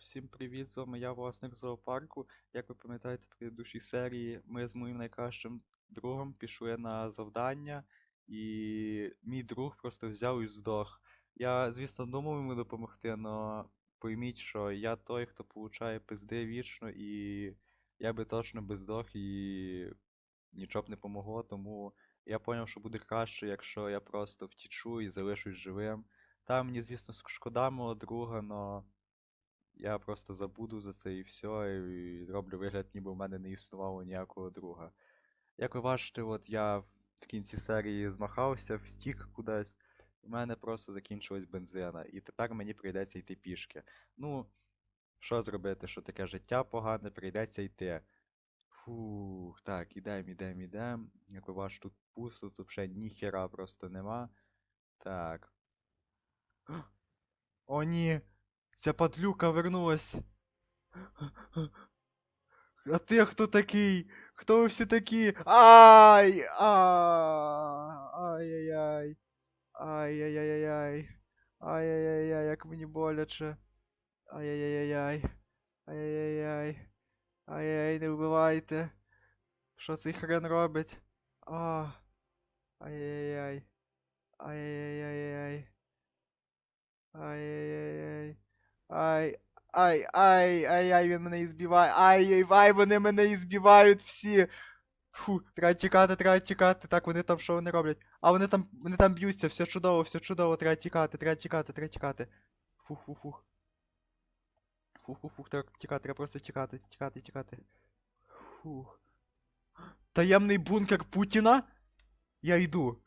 Всім привіт, з вами я, власник зоопарку. Як ви пам'ятаєте, в предыдущій серії ми з моїм найкращим другом пішли на завдання, і мій друг просто взяв і здох. Я, звісно, думав йому допомогти, але пойміть, що я той, хто получає пизди вічно, і я би точно би здох і нічого б не помогло, тому я зрозумів, що буде краще, якщо я просто втічу і залишусь живим. Та мені, звісно, шкода мого друга, но я просто забуду за це і все, і зроблю вигляд, ніби в мене не існувало ніякого друга. Як ви бачите, от я в кінці серії змахався, втік кудись, у мене просто закінчилась бензина, і тепер мені прийдеться йти пішки. Ну, що зробити, що таке життя погане, прийдеться йти. Фух, так, ідем, ідем, ідем. Як ви бачите, тут пусто, тут ще ніхера просто нема. Так. О, ні! Ця падлюка вернулась. А ти хто такий? Хто ви всі такі? Ай! Ай-яй-яй. Ай-яй-яй-яй. Ай-яй-яй-яй, як мені боляче. Ай-яй-яй-яй. Ай-яй-яй. Ай-яй, не вбивайте. Що цей хрен робить? А. Ай-яй-яй. Ай-яй-яй-яй. Ай. Ай, ай, ай, ай, він мене ізбиває. Ай, ай, ай, вони мене ізбивають всі. Фу, треба тікати, треба тікати. Так, вони там що вони роблять? А вони там, вони там б'ються, все чудово, все чудово, треба тікати, треба тікати, треба тікати. Фух, фух, фух. Фух, фух, фух, треба тікати, треба просто тікати, тікати, тікати. Фух. Таємний бункер Путіна? Я йду.